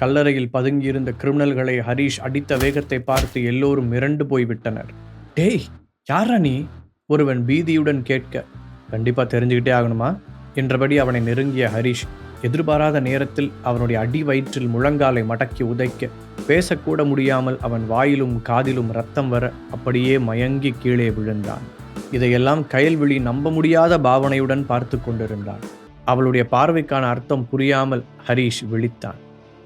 கல்லறையில் பதுங்கியிருந்த கிரிமினல்களை ஹரீஷ் அடித்த வேகத்தை பார்த்து எல்லோரும் மிரண்டு போய்விட்டனர். டேய் யாரா நீ? ஒருவன் பீதியுடன் கேட்க கண்டிப்பா தெரிஞ்சுக்கிட்டே ஆகணுமா? என்றபடி அவனை நெருங்கிய ஹரீஷ் எதிர்பாராத நேரத்தில் அவனுடைய அடி வயிற்றில் முழங்காலை மடக்கி உதைக்க பேசக்கூட முடியாமல் அவன் வாயிலும் காதிலும் ரத்தம் வர அப்படியே மயங்கி கீழே விழுந்தான். இதையெல்லாம் கயல்விழி நம்ப முடியாத பாவனையுடன் பார்த்து கொண்டிருந்தான். அவளுடைய பார்வைக்கான அர்த்தம் புரியாமல் ஹரீஷ் விழித்தான்.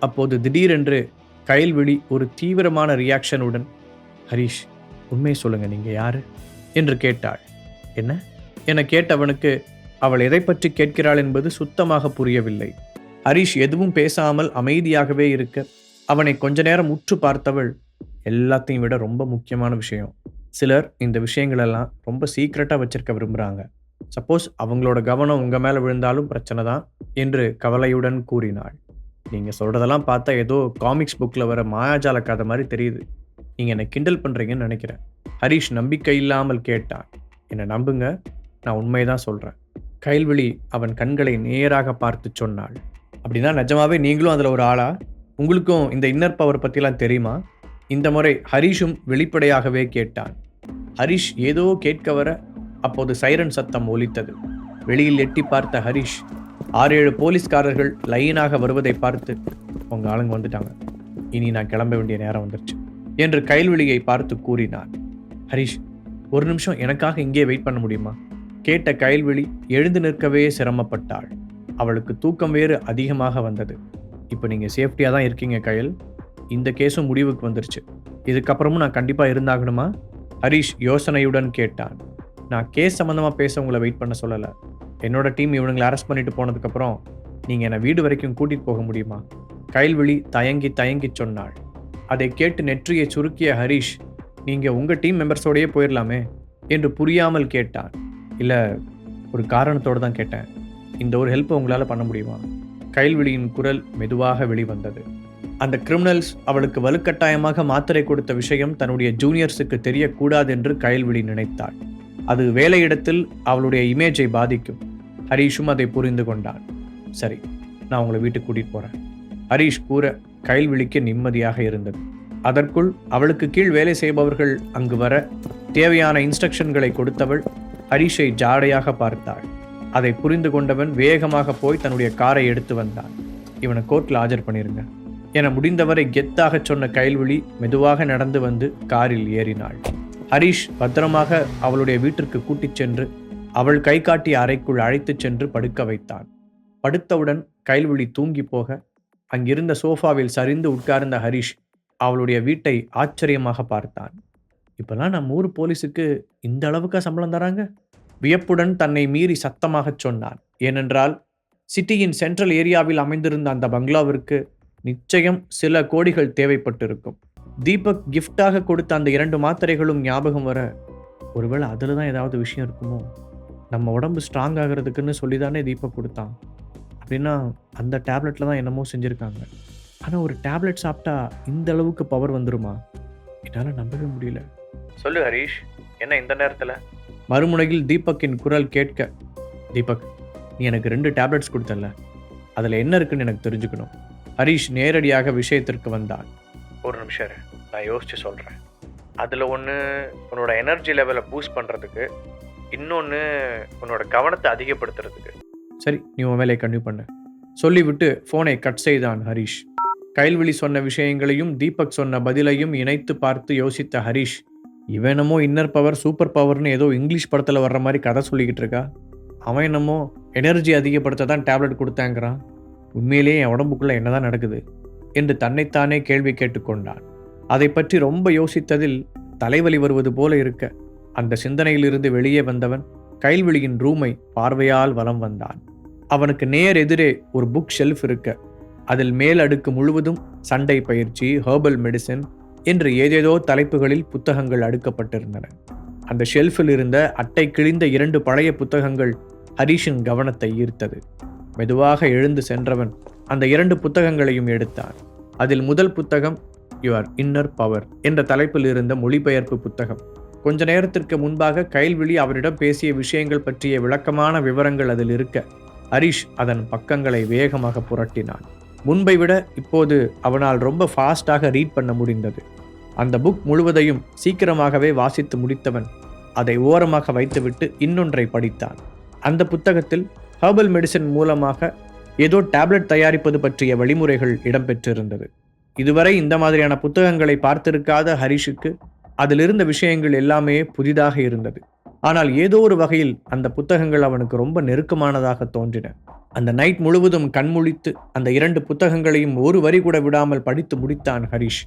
அப்போது திடீரென்று கயல்விழி ஒரு தீவிரமான ரியாக்ஷனுடன் ஹரீஷ் உண்மையை சொல்லுங்க நீங்க யாரு? என்று கேட்டாள். என்ன? என கேட்டவனுக்கு அவள் எதை பற்றி கேட்கிறாள் என்பது சுத்தமாக புரியவில்லை. ஹரீஷ் எதுவும் பேசாமல் அமைதியாகவே இருக்க அவனை கொஞ்ச நேரம் உற்று பார்த்தவள் எல்லாத்தையும் விட ரொம்ப முக்கியமான விஷயம். சிலர் இந்த விஷயங்களெல்லாம் ரொம்ப சீக்ரெட்டாக வச்சிருக்க விரும்புகிறாங்க சப்போஸ் அவங்களோட கவனம் உங்கள் மேலே விழுந்தாலும் பிரச்சனை தான் என்று கவலையுடன் கூறினாள். நீங்கள் சொல்கிறதெல்லாம் பார்த்தா ஏதோ காமிக்ஸ் புக்கில் வர மாயாஜால கதை மாதிரி தெரியுது. நீங்கள் என்னை கிண்டல் பண்ணுறீங்கன்னு நினைக்கிறேன். ஹரீஷ் நம்பிக்கை இல்லாமல் கேட்டான். என்னை நம்புங்க நான் உண்மைதான் சொல்கிறேன் கைல்விழி அவன் கண்களை நேராக பார்த்து சொன்னாள். அப்படின்னா நிஜமாவே நீங்களும் அதில் ஒரு ஆளா? உங்களுக்கும் இந்த இன்னர் பவர் பற்றிலாம் தெரியுமா? இந்த முறை ஹரீஷும் வெளிப்படையாகவே கேட்டான். ஹரிஷ் ஏதோ கேட்க வர அப்போது சைரன் சத்தம் ஒலித்தது. வெளியில் எட்டி பார்த்த ஹரிஷ் ஆறு ஏழு போலீஸ்காரர்கள் லைனாக வருவதை பார்த்து உங்க ஆளுங்க வந்துட்டாங்க. இனி நான் கிளம்ப வேண்டிய நேரம் வந்துருச்சு. என்று கைல்வெளியை பார்த்து கூறினார். ஹரிஷ் ஒரு நிமிஷம் எனக்காக இங்கே வெயிட் பண்ண முடியுமா? கேட்ட கைல்வெளி எழுந்து நிற்கவே சிரமப்பட்டாள். அவளுக்கு தூக்கம் வேறு அதிகமாக வந்தது. இப்போ நீங்கள் சேஃப்டியாக தான் இருக்கீங்க கயல் இந்த கேஸும் முடிவுக்கு வந்துருச்சு. இதுக்கப்புறமும் நான் கண்டிப்பாக இருந்தாகணுமா? ஹரிஷ் யோசனையுடன் கேட்டான். நான் கேஸ் சம்மந்தமாக பேச உங்களை வெயிட் பண்ண சொல்லலை. என்னோட டீம் இவனுங்களை அரெஸ்ட் பண்ணிட்டு போனதுக்கப்புறம் நீங்கள் என்னை வீடு வரைக்கும் கூட்டிகிட்டு போக முடியுமா? கைல்விழி தயங்கி தயங்கி சொன்னாள். அதை கேட்டு நெற்றியை சுருக்கிய ஹரிஷ் நீங்கள் உங்கள் டீம் மெம்பர்ஸோடையே போயிடலாமே என்று புரியாமல் கேட்டான். இல்லை ஒரு காரணத்தோடு தான் கேட்டேன். இந்த ஒரு ஹெல்ப்பை உங்களால் பண்ண முடியுமா? கைல்விழியின் குரல் மெதுவாக வெளிவந்தது. அந்த கிரிமினல்ஸ் அவளுக்கு வலுக்கட்டாயமாக மாத்திரை கொடுத்த விஷயம் தன்னுடைய ஜூனியர்ஸுக்கு தெரியக்கூடாது என்று கைல்விழி நினைத்தாள். அது வேலையிடத்தில் அவளுடைய இமேஜை பாதிக்கும். ஹரீஷும் அதை புரிந்து கொண்டான். சரி நான் உங்களை வீட்டுக்கு கூட்டிகிட்டு போகிறேன் ஹரீஷ் கூற கைல்விழிக்கு நிம்மதியாக இருந்தது. அதற்குள் அவளுக்கு கீழ் வேலை செய்பவர்கள் அங்கு வர தேவையான இன்ஸ்ட்ரக்ஷன்களை கொடுத்தவள் ஹரீஷை ஜாடையாக பார்த்தாள். அதை புரிந்து கொண்டவன் வேகமாக போய் தன்னுடைய காரை எடுத்து வந்தான். இவனை கோர்ட்டில் ஆஜர் பண்ணிருங்க. என முடிந்தவரை கெத்தாக சொன்ன கைல்விழி மெதுவாக நடந்து வந்து காரில் ஏறினாள். ஹரீஷ் பத்திரமாக அவளுடைய வீட்டிற்கு கூட்டிச் சென்று அவள் கை காட்டி அறைக்குள் அழைத்துச் சென்று படுக்க வைத்தான். படுத்தவுடன் கைல்விழி தூங்கி போக அங்கிருந்த சோஃபாவில் சரிந்து உட்கார்ந்த ஹரிஷ் அவளுடைய வீட்டை ஆச்சரியமாக பார்த்தான். இப்பெல்லாம் நம்ம ஊர் போலீஸுக்கு இந்த அளவுக்கா சம்பளம் தராங்க? வியப்புடன் தன்னை மீறி சத்தமாகச் சொன்னான். ஏனென்றால் சிட்டியின் சென்ட்ரல் ஏரியாவில் அமைந்திருந்த அந்த பங்களாவிற்கு நிச்சயம் சில கோடிகள் தேவைப்பட்டிருக்கும். தீபக் கிஃப்டாக கொடுத்த அந்த இரண்டு மாத்திரைகளும் ஞாபகம் வர ஒருவேளை அதில் தான் ஏதாவது விஷயம் இருக்குமோ? நம்ம உடம்பு ஸ்ட்ராங் ஆகிறதுக்குன்னு சொல்லி தானே தீபக் கொடுத்தான். அப்படின்னா அந்த டேப்லெட்டில் தான் என்னமோ செஞ்சுருக்காங்க. ஆனால் ஒரு டேப்லெட் சாப்பிட்டா இந்த அளவுக்கு பவர் வந்துருமா? என்னால் நம்பவே முடியல. சொல்லு ஹரீஷ் என்ன இந்த நேரத்தில்? மறுமுனையில் தீபக்கின் குரல் கேட்க தீபக் நீ எனக்கு ரெண்டு டேப்லெட்ஸ் கொடுத்தல அதில் என்ன இருக்குன்னு எனக்கு தெரிஞ்சுக்கணும். ஹரீஷ் நேரடியாக விஷயத்திற்கு வந்தான். ஒரு நிமிஷம். நான் யோசிச்சு சொல்கிறேன் அதில் ஒன்று உன்னோட எனர்ஜி லெவலை பூஸ்ட் பண்ணுறதுக்கு இன்னொன்று உன்னோட கவனத்தை அதிகப்படுத்துறதுக்கு. சரி நீ உன் வேலையை கண்டினியூ பண்ணு. சொல்லிவிட்டு ஃபோனை கட் செய்தான் ஹரீஷ். கைல்விழி சொன்ன விஷயங்களையும் தீபக் சொன்ன பதிலையும் இணைத்து பார்த்து யோசித்த ஹரீஷ் இவனமோ இன்னர் பவர் சூப்பர் பவர்னு ஏதோ இங்கிலீஷ் படத்தில் வர்ற மாதிரி கதை சொல்லிக்கிட்டு இருக்கா? அவன் என்னமோ எனர்ஜி அதிகப்படுத்த தான் டேப்லெட் கொடுத்தாங்கிறான். உண்மையிலேயே என் உடம்புக்குள்ளே என்னதான் நடக்குது? என்று தன்னைத்தானே கேள்வி கேட்டுக்கொண்டான். அதை பற்றி ரொம்ப யோசித்ததில் தலைவலி வருவது போல இருக்க அந்த சிந்தனையிலிருந்து வெளியே வந்தவன் கைல்வெளியின் ரூமை பார்வையால் வலம் வந்தான். அவனுக்கு நேர் எதிரே ஒரு புக் ஷெல்ஃப் இருக்க அதில் மேல் அடுக்கு முழுவதும் சண்டை பயிற்சி ஹெர்பல் மெடிசின் என்று ஏதேதோ தலைப்புகளில் புத்தகங்கள் அடுக்கப்பட்டிருந்தன. அந்த ஷெல்ஃபில் இருந்த அட்டை கிழிந்த இரண்டு பழைய புத்தகங்கள் ஹரீஷின் கவனத்தை ஈர்த்தது. மெதுவாக எழுந்து சென்றவன் அந்த இரண்டு புத்தகங்களையும் எடுத்தான். அதில் முதல் புத்தகம் யுவர் இன்னர் பவர் என்ற தலைப்பில் இருந்த மொழிபெயர்ப்பு புத்தகம். கொஞ்ச நேரத்திற்கு முன்பாக கைல்விழி அவரிடம் பேசிய விஷயங்கள் பற்றிய விளக்கமான விவரங்கள் அதில் இருக்க. ஹரிஷ் அதன் பக்கங்களை வேகமாக புரட்டினான். முன்பை விட இப்போது அவனால் ரொம்ப ஃபாஸ்டாக ரீட் பண்ண முடிந்தது. அந்த புக் முழுவதையும் சீக்கிரமாகவே வாசித்து முடித்தவன் அதை ஓரமாக வைத்துவிட்டு இன்னொன்றை படித்தான். அந்த புத்தகத்தில் ஹர்பல் மெடிசின் மூலமாக ஏதோ டேப்லெட் தயாரிப்பது பற்றிய வழிமுறைகள் இடம்பெற்றிருந்தது. இதுவரை இந்த மாதிரியான புத்தகங்களை பார்த்திருக்காத ஹரிஷுக்கு அதில் இருந்த விஷயங்கள் எல்லாமே புதிதாக இருந்தது. ஆனால் ஏதோ ஒரு வகையில் அந்த புத்தகங்கள் அவனுக்கு ரொம்ப நெருக்கமானதாக தோன்றின. அந்த நைட் முழுவதும் கண்முழித்து அந்த இரண்டு புத்தகங்களையும் ஒரு வரி கூட விடாமல் படித்து முடித்தான் ஹரிஷ்.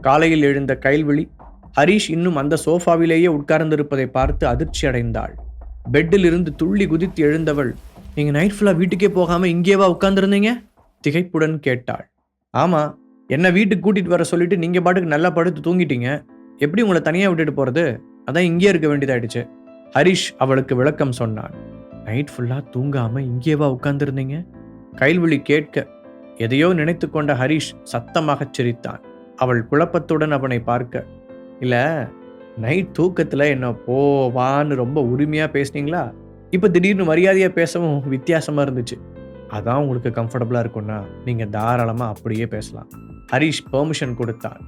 காலையில் எழுந்த கைல்விழி ஹரிஷ் இன்னும் அந்த சோஃபாவிலேயே உட்கார்ந்திருப்பதை பார்த்து அதிர்ச்சி அடைந்தாள். பெட்டில் இருந்து துள்ளி குதித்து எழுந்தவள் நீங்க நைட் ஃபுல்லா வீட்டுக்கே போகாம இங்கேவா உட்கார்ந்துருந்தீங்க? திகைப்புடன் கேட்டாள். ஆமா என்ன வீட்டுக்கு கூட்டிட்டு வர சொல்லிட்டு நீங்க பாட்டுக்கு நல்லா படுத்து தூங்கிட்டீங்க. எப்படி உங்களை தனியாக விட்டுட்டு போறது? அதான் இங்கே இருக்க வேண்டியதாயிடுச்சு. ஹரிஷ் அவளுக்கு விளக்கம் சொன்னான். நைட் ஃபுல்லாக தூங்காமல் இங்கேவா உட்கார்ந்துருந்தீங்க? கைல்விழி கேட்க எதையோ நினைத்து கொண்ட ஹரிஷ் சத்தமாகச் சிரித்தான். அவள் குழப்பத்துடன் அவனை பார்க்க இல்லை நைட் தூக்கத்தில் என்ன போவான்னு ரொம்ப உரிமையாக பேசுனீங்களா? இப்போ திடீர்னு மரியாதையாக பேசவும் வித்தியாசமாக இருந்துச்சு. அதான் உங்களுக்கு கம்ஃபர்டபுளாக இருக்கும்னா நீங்கள் தாராளமாக அப்படியே பேசலாம். ஹரிஷ் பெர்மிஷன் கொடுத்தான்.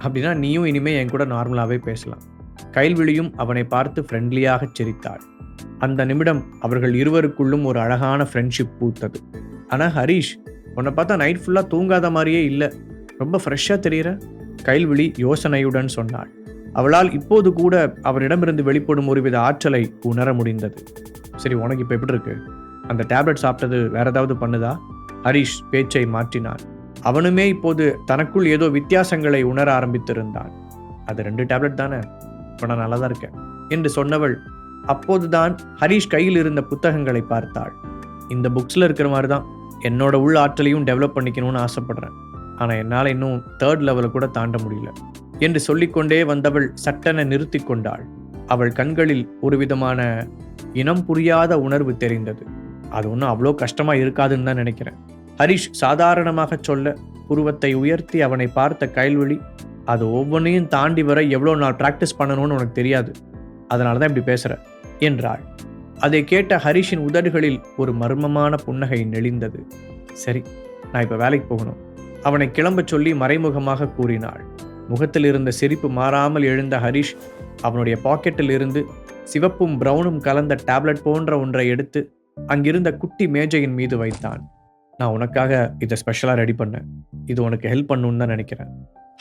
அப்படின்னா நீயும் இனிமே என் கூட நார்மலாகவே பேசலாம். கைல்விழியும் அவனை பார்த்து ஃப்ரெண்ட்லியாக சிரித்தாள். அந்த நிமிடம் அவர்கள் இருவருக்குள்ளும் ஒரு அழகான ஃப்ரெண்ட்ஷிப் பூத்தது. ஆனால் ஹரிஷ் உன்னை பார்த்தா நைட் ஃபுல்லாக தூங்காத மாதிரியே இல்லை. ரொம்ப ஃப்ரெஷ்ஷாக தெரியுற? கைல்விழி யோசனையுடன் சொன்னாள். அவளால் இப்போது கூட அவரிடமிருந்து வெளிப்படும் ஒருவித ஆற்றலை உணர முடிந்தது. சரி உனக்கு இப்போ எப்படி இருக்கு? அந்த டேப்லெட் சாப்பிட்டது வேற ஏதாவது பண்ணுதா? ஹரிஷ் பேச்சை மாற்றினான். அவனுமே இப்போது தனக்குள் ஏதோ வித்தியாசங்களை உணர ஆரம்பித்திருந்தான். அது ரெண்டு டேப்லெட் தானே? இப்போ நான் நல்லா தான் இருக்கேன் என்று சொன்னவள் அப்போதுதான் ஹரிஷ் கையில் இருந்த புத்தகங்களை பார்த்தாள். இந்த புக்ஸில் இருக்கிற மாதிரி தான் என்னோட உள் ஆற்றலையும் டெவலப் பண்ணிக்கணும்னு ஆசைப்படுறேன். ஆனால் என்னால் இன்னும் தேர்ட் லெவலை கூட தாண்ட முடியல என்று சொல்லிக்கொண்டே வந்தவள் சட்டென நிறுத்தி கொண்டாள். அவள் கண்களில் ஒரு விதமான இனம் புரியாத உணர்வு தெரிந்தது. அது ஒன்றும் அவ்வளோ கஷ்டமாக இருக்காதுன்னு தான் நினைக்கிறேன். ஹரிஷ் சாதாரணமாக சொல்ல புருவத்தை உயர்த்தி அவனை பார்த்த கைல்வழி அது ஒவ்வொன்றையும் தாண்டி வர எவ்வளோ நாள் ப்ராக்டிஸ் பண்ணணும்னு உனக்கு தெரியாது. அதனால தான் இப்படி பேசுகிற என்றாள். அதை கேட்ட ஹரிஷின் உதடுகளில் ஒரு மர்மமான புன்னகை நெளிந்தது. சரி நான் இப்போ வேலைக்கு போகணும். அவனை கிளம்பச் சொல்லி மறைமுகமாக கூறினாள். முகத்தில் இருந்த சிரிப்பு மாறாமல் எழுந்த ஹரிஷ் அவனுடைய பாக்கெட்டில் இருந்து சிவப்பும் பிரவுனும் கலந்த டேப்லெட் போன்ற ஒன்றை எடுத்து அங்கிருந்த குட்டி மேஜையின் மீது வைத்தான். நான் உனக்காக இதை ஸ்பெஷலாக ரெடி பண்ணேன். இது உனக்கு ஹெல்ப் பண்ணுன்னு தான் நினைக்கிறேன்.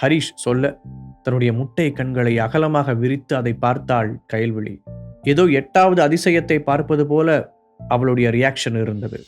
ஹரிஷ் சொல்ல. தன்னுடைய முட்டை கண்களை அகலமாக விரித்து அதை பார்த்தாள் கயல்விழி. ஏதோ எட்டாவது அதிசயத்தை பார்ப்பது போல அவளுடைய ரியாக்ஷன் இருந்தது.